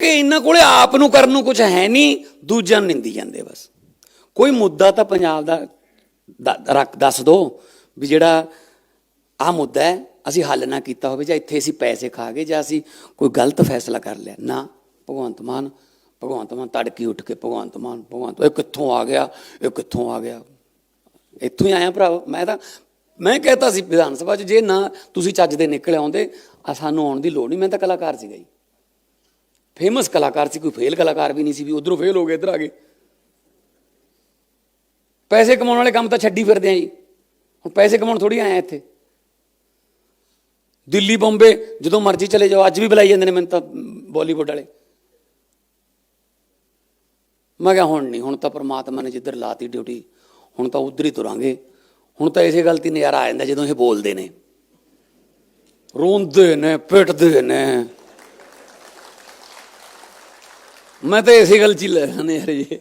ਕਿ ਇਹਨਾਂ ਕੋਲੇ ਆਪ ਨੂੰ ਕਰਨ ਨੂੰ ਕੁਝ ਹੈ ਨਹੀਂ, ਦੂਜਿਆਂ ਨੂੰ ਨਿੰਦੀ ਜਾਂਦੇ ਬਸ। ਕੋਈ ਮੁੱਦਾ ਤਾਂ ਪੰਜਾਬ ਦਾ ਰੱਖ, ਦੱਸ ਦੋ ਵੀ ਜਿਹੜਾ ਆ ਮੁੱਦਾ ਹੈ, ਅਸੀਂ ਹੱਲ ਨਾ ਕੀਤਾ ਹੋਵੇ ਜਾਂ ਇੱਥੇ ਅਸੀਂ ਪੈਸੇ ਖਾ ਗਏ ਜਾਂ ਅਸੀਂ ਕੋਈ ਗਲਤ ਫੈਸਲਾ ਕਰ ਲਿਆ। ਨਾ, ਭਗਵੰਤ ਮਾਨ ਭਗਵੰਤ ਮਾਨ ਤੜਕੀ ਉੱਠ ਕੇ ਭਗਵੰਤ ਮਾਨ, ਭਗਵੰਤ ਇਹ ਕਿੱਥੋਂ ਆ ਗਿਆ, ਇਹ ਕਿੱਥੋਂ ਆ ਗਿਆ। ਇੱਥੋਂ ਹੀ ਆਇਆ ਭਰਾ ਮੈਂ ਤਾਂ, ਮੈਂ ਕਹਤਾ ਸੀ ਵਿਧਾਨ ਸਭਾ 'ਚ, ਜੇ ਨਾ ਤੁਸੀਂ ਚੱਜ ਦੇ ਨਿਕਲ ਆਉਂਦੇ ਆ ਸਾਨੂੰ ਆਉਣ ਦੀ ਲੋੜ ਨਹੀਂ। ਮੈਂ ਤਾਂ ਕਲਾਕਾਰ ਸੀਗਾ ਜੀ। ਫੇਮਸ ਕਲਾਕਾਰ ਸੀ, ਕੋਈ ਫੇਲ ਕਲਾਕਾਰ ਵੀ ਨਹੀਂ ਸੀ, ਵੀ ਉਧਰੋਂ ਫੇਲ ਹੋ ਗਏ, ਇੱਧਰ ਆ ਗਏ। ਪੈਸੇ ਕਮਾਉਣ ਵਾਲੇ ਕੰਮ ਤਾਂ ਛੱਡੀ ਫਿਰਦੇ ਆ ਜੀ। ਹੁਣ ਪੈਸੇ ਕਮਾਉਣ ਥੋੜੀ ਆਇਆ ਇੱਥੇ। ਦਿੱਲੀ, ਬੰਬੇ, ਜਦੋਂ ਮਰਜ਼ੀ ਚਲੇ ਜਾਓ, ਅੱਜ ਵੀ ਬੁਲਾਈ ਜਾਂਦੇ ਨੇ ਮੈਨੂੰ ਤਾਂ ਬਾਲੀਵੁੱਡ ਵਾਲੇ। ਮੈਂ ਕਿਹਾ, ਹੁਣ ਨਹੀਂ, ਹੁਣ ਤਾਂ ਪਰਮਾਤਮਾ ਨੇ ਜਿੱਧਰ ਲਾਤੀ ਡਿਊਟੀ ਹੁਣ ਤਾਂ ਉਧਰ ਹੀ ਤੁਰਾਂਗੇ। ਹੁਣ ਤਾਂ ਇਸੇ ਗੱਲ ਤੇ ਨਜ਼ਾਰਾ ਆ ਜਾਂਦਾ ਜਦੋਂ ਇਹ ਬੋਲਦੇ ਨੇ। ਰੋਂਦੇ ਨੇ, ਪਿੱਟਦੇ ਨੇ। ਮੈਂ ਤਾਂ ਇਸੇ ਗੱਲ ਚ ਹੀ ਲੈ ਨੇ ਯਾਰ ਇਹ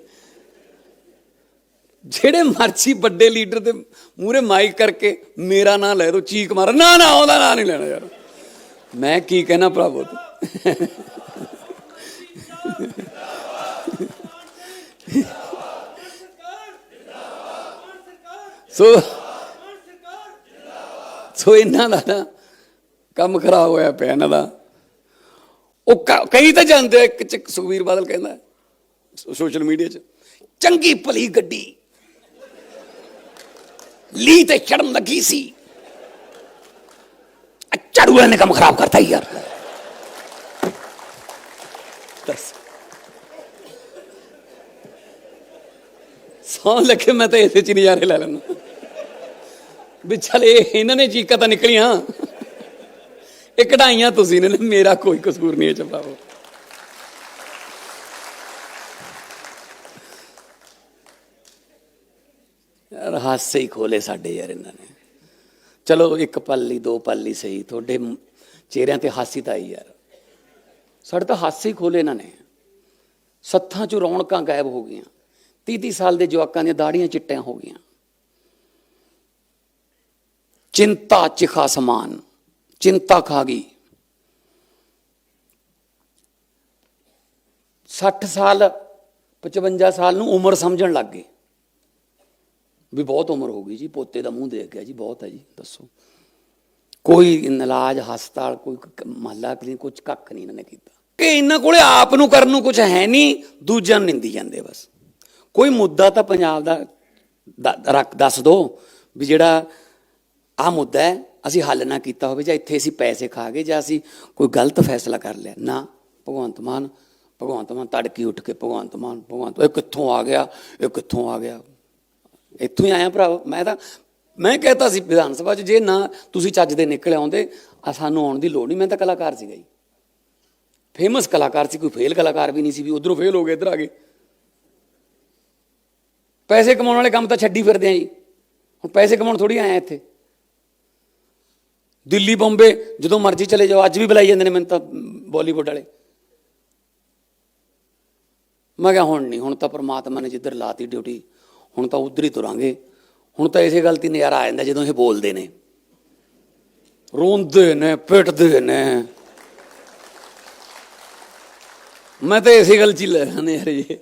ਜਿਹੜੇ ਮਰਜ਼ੀ ਵੱਡੇ ਲੀਡਰ ਦੇ ਮੂਹਰੇ ਮਾਈਕ ਕਰਕੇ ਮੇਰਾ ਨਾਂ ਲੈ ਦੋ, ਚੀਕ ਮਾਰ। ਨਾ ਨਾ, ਉਹਦਾ ਨਾਂ ਨਹੀਂ ਲੈਣਾ ਯਾਰ। ਮੈਂ ਕੀ ਕਹਿਣਾ ਭਰਾਵੋ? ਤੂੰ ਸੋ ਸੋ ਇਹਨਾਂ ਦਾ ਨਾ ਕੰਮ ਖਰਾਬ ਹੋਇਆ ਪਿਆ ਇਹਨਾਂ ਦਾ। ਉਹ ਕਈ ਤਾਂ ਜਾਂਦੇ ਆ, ਇੱਕ ਚ ਸੁਖਵੀਰ ਬਾਦਲ ਕਹਿੰਦਾ ਸੋਸ਼ਲ ਮੀਡੀਆ 'ਚ ਚੰਗੀ ਭਲੀ ਗੱਡੀ। ਲੀ ਤੇ ਚੜਨ ਲੱਗੀ ਸੀ। ਆ ਝਾੜੂ ਨੇ ਕੰਮ ਖਰਾਬ ਕਰਤਾ ਯਾਰ। ਦੱਸ। ਸੌਂ ਲੱਗੇ ਮੈਂ ਤਾਂ ਇਸੇ ਚ ਨਜ਼ਾਰੇ ਲੈ ਲੈਣਾ ਵੀ ਚੱਲ ਇਹਨਾਂ ਨੇ ਚੀਕਾਂ ਤਾਂ ਨਿਕਲੀਆਂ। ਇਹ ਕਢਾਈਆਂ ਤੁਸੀਂ ਨੇ, ਮੇਰਾ ਕੋਈ ਕਸੂਰ ਨਹੀਂ ਹੈ ਚਪਾਓ ਯਾਰ ਹਾਸੇ ਹੀ ਖੋਲੇ ਸਾਡੇ ਯਾਰ ਇਹਨਾਂ ਨੇ। ਚਲੋ ਇੱਕ ਪਲ ਲਈ ਦੋ ਪਲ ਲਈ ਸਹੀ, ਤੁਹਾਡੇ ਚਿਹਰਿਆਂ ਤੇ ਹਾਸੀ ਤਾਂ ਆਈ ਯਾਰ। ਸਾਡੇ ਤਾਂ ਹਾਸੇ ਹੀ ਖੋਲੇ ਇਹਨਾਂ ਨੇ। ਸੱਥਾਂ 'ਚ ਰੌਣਕਾਂ ਗਾਇਬ ਹੋ ਗਈਆਂ। 30 30 ਸਾਲ ਦੇ ਜਵਾਕਾਂ ਦੀਆਂ ਦਾੜੀਆਂ ਚਿੱਟੀਆਂ ਹੋ ਗਈਆਂ। ਚਿੰਤਾ ਚਿਖਾ ਸਮਾਨ ਚਿੰਤਾ ਖਾ ਗਈ। 60 ਸਾਲ 55 ਸਾਲ ਨੂੰ ਉਮਰ ਸਮਝਣ ਲੱਗ ਗਏ। ਵੀ ਬਹੁਤ ਉਮਰ ਹੋ ਗਈ ਜੀ, ਪੋਤੇ ਦਾ ਮੂੰਹ ਦੇਖ ਗਿਆ ਜੀ, ਬਹੁਤ ਹੈ ਜੀ, ਦੱਸੋ। ਕੋਈ ਇਲਾਜ, ਹਸਪਤਾਲ, ਕੋਈ ਮਹੱਲਾ ਕਲੀਨ ਕੁਝ ਕੱਖ ਨਹੀਂ ਇਹਨਾਂ ਨੇ ਕੀਤਾ। ਕਿ ਇਹਨਾਂ ਕੋਲੇ ਆਪ ਨੂੰ ਕਰਨ ਨੂੰ ਕੁਝ ਹੈ ਨਹੀਂ, ਦੂਜਿਆਂ ਨੂੰ ਨਿੰਦੀ ਜਾਂਦੇ ਬਸ। ਕੋਈ ਮੁੱਦਾ ਤਾਂ ਪੰਜਾਬ ਦਾ ਰੱਖ, ਦੱਸ ਦੋ, ਵੀ ਜਿਹੜਾ ਆ ਮੁੱਦਾ ਹੈ ਅਸੀਂ ਹੱਲ ਨਾ ਕੀਤਾ ਹੋਵੇ ਜਾਂ ਇੱਥੇ ਅਸੀਂ ਪੈਸੇ ਖਾ ਗਏ ਜਾਂ ਅਸੀਂ ਕੋਈ ਗਲਤ ਫੈਸਲਾ ਕਰ ਲਿਆ। ਨਾ, ਭਗਵੰਤ ਮਾਨ ਭਗਵੰਤ ਮਾਨ ਤੜਕੀ ਉੱਠ ਕੇ ਭਗਵੰਤ ਮਾਨ, ਭਗਵੰਤ ਇਹ ਕਿੱਥੋਂ ਆ ਗਿਆ, ਇਹ ਕਿੱਥੋਂ ਆ ਗਿਆ? ਇੱਥੋਂ ਹੀ ਆਇਆ ਭਰਾ ਮੈਂ ਤਾਂ, ਮੈਂ ਕਹਤਾ ਸੀ ਵਿਧਾਨ ਸਭਾ 'ਚ, ਜੇ ਨਾ ਤੁਸੀਂ ਚੱਜ ਦੇ ਨਿਕਲ ਆਉਂਦੇ, ਆ ਸਾਨੂੰ ਆਉਣ ਦੀ ਲੋੜ ਨਹੀਂ। ਮੈਂ ਤਾਂ ਕਲਾਕਾਰ ਸੀਗਾ ਜੀ ਫੇਮਸ ਕਲਾਕਾਰ ਸੀ, ਕੋਈ ਫੇਲ ਕਲਾਕਾਰ ਵੀ ਨਹੀਂ ਸੀ ਵੀ ਉਧਰੋਂ ਫੇਲ ਹੋ ਗਏ, ਇੱਧਰ ਆ ਗਏ। ਪੈਸੇ ਕਮਾਉਣ ਵਾਲੇ ਕੰਮ ਤਾਂ ਛੱਡੀ ਫਿਰਦੇ ਆ ਜੀ। ਹੁਣ ਪੈਸੇ ਕਮਾਉਣ ਥੋੜੀ ਆਇਆ ਇੱਥੇ। ਦਿੱਲੀ, ਬੰਬੇ, ਜਦੋਂ ਮਰਜ਼ੀ ਚਲੇ ਜਾਓ, ਅੱਜ ਵੀ ਬੁਲਾਈ ਜਾਂਦੇ ਨੇ ਮੈਨੂੰ ਤਾਂ ਬਾਲੀਵੁੱਡ ਵਾਲੇ। ਮੈਂ ਕਿਹਾ, ਹੁਣ ਨਹੀਂ, ਹੁਣ ਤਾਂ ਪ੍ਰਮਾਤਮਾ ਨੇ ਜਿੱਧਰ ਲਾਤੀ ਡਿਊਟੀ ਹੁਣ ਤਾਂ ਉਧਰ ਹੀ ਤੁਰਾਂਗੇ। ਹੁਣ ਤਾਂ ਇਸੇ ਗੱਲ ਤੇ ਨਜ਼ਾਰਾ ਆ ਜਾਂਦਾ ਜਦੋਂ ਇਹ ਬੋਲਦੇ ਨੇ। ਰੋਂਦੇ ਨੇ, ਪਿੱਟਦੇ ਨੇ। ਮੈਂ ਤਾਂ ਇਸੇ ਗੱਲ ਚ ਹੀ ਲੈ ਨੇ ਯਾਰ ਇਹ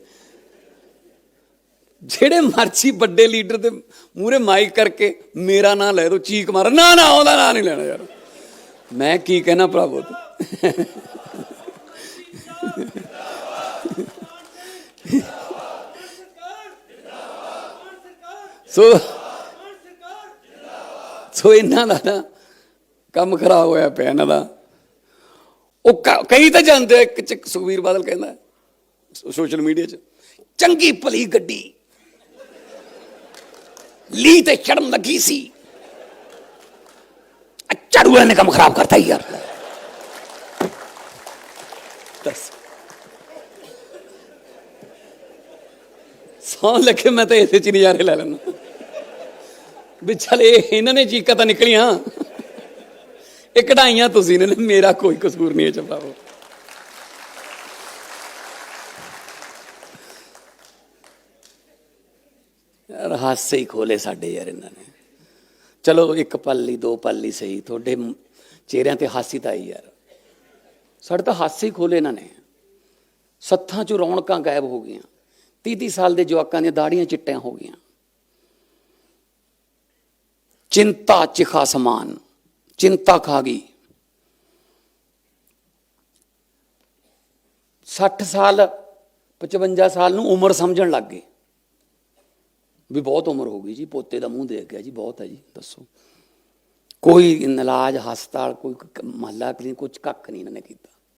ਜਿਹੜੇ ਮਰਜ਼ੀ ਵੱਡੇ ਲੀਡਰ ਦੇ ਮੂਹਰੇ ਮਾਈਕ ਕਰਕੇ ਮੇਰਾ ਨਾਂ ਲੈ ਦੋ ਚੀਕ ਮਾਰ। ਨਾ ਨਾ ਉਹਦਾ ਨਾਂ ਨਹੀਂ ਲੈਣਾ ਯਾਰ। ਮੈਂ ਕੀ ਕਹਿਣਾ ਭਰਾਵੋ? ਸੋ ਸੋ ਇਹਨਾਂ ਦਾ ਨਾ ਕੰਮ ਖਰਾਬ ਹੋਇਆ ਪਿਆ ਇਹਨਾਂ ਦਾ। ਉਹ ਕ- ਕਈ ਤਾਂ ਜਾਂਦੇ ਆ, ਇੱਕ ਚ ਸੁਖਵੀਰ ਬਾਦਲ ਕਹਿੰਦਾ ਸੋਸ਼ਲ ਮੀਡੀਆ 'ਚ ਚੰਗੀ ਭਲੀ ਗੱਡੀ ਲੀ ਤੇ ਚੜਨ ਲੱਗੀ ਸੀ। ਆ ਝਾੜੂ ਨੇ ਕੰਮ ਖਰਾਬ ਕਰਤਾ ਯਾਰ। ਦੱਸ। ਸੌਂ ਲੱਗੇ ਮੈਂ ਤਾਂ ਇਸੇ ਚ ਨਜ਼ਾਰੇ ਲੈ ਲੈਣਾ ਵੀ ਚੱਲ ਇਹਨਾਂ ਨੇ ਚੀਕਾਂ ਤਾਂ ਨਿਕਲੀਆਂ। ਇਹ ਕਢਾਈਆਂ ਤੁਸੀਂ ਨੇ ਮੇਰਾ ਕੋਈ ਕਸੂਰ ਨਹੀਂ ਹੈ ਚਪਾਓ ਯਾਰ ਹਾਸੇ ਹੀ ਖੋਲੇ ਸਾਡੇ ਯਾਰ ਇਹਨਾਂ ਨੇ। ਚਲੋ ਇੱਕ ਪਲ ਲਈ ਦੋ ਪਲ ਲਈ ਸਹੀ, ਤੁਹਾਡੇ ਚਿਹਰਿਆਂ ਤੇ ਹਾਸੀ ਤਾਂ ਆਈ ਯਾਰ। ਸਾਡੇ ਤਾਂ ਹਾਸੇ ਹੀ ਖੋਲੇ ਇਹਨਾਂ ਨੇ। ਸੱਥਾਂ 'ਚ ਰੌਣਕਾਂ ਗਾਇਬ ਹੋ ਗਈਆਂ। 30-30 ਸਾਲ ਦੇ ਜਵਾਕਾਂ ਦੀਆਂ ਦਾੜੀਆਂ ਚਿੱਟੀਆਂ ਹੋ ਗਈਆਂ। ਚਿੰਤਾ ਚਿਖਾ ਸਮਾਨ ਚਿੰਤਾ ਖਾ ਗਈ। 60 ਸਾਲ 55 ਸਾਲ ਨੂੰ ਉਮਰ ਸਮਝਣ ਲੱਗ ਗਏ। ਵੀ ਬਹੁਤ ਉਮਰ ਹੋ ਗਈ ਜੀ, ਪੋਤੇ ਦਾ ਮੂੰਹ ਦੇਖ ਗਿਆ ਜੀ, ਬਹੁਤ ਹੈ ਜੀ, ਦੱਸੋ। ਕੋਈ ਇਲਾਜ ਹਸਪਤਾਲ, ਕੋਈ ਮਹੱਲਾ, ਕਲੀਨਿਕ ਕੁਝ ਕੱਖ ਨਹੀਂ ਇਹਨਾਂ ਨੇ ਕੀਤਾ।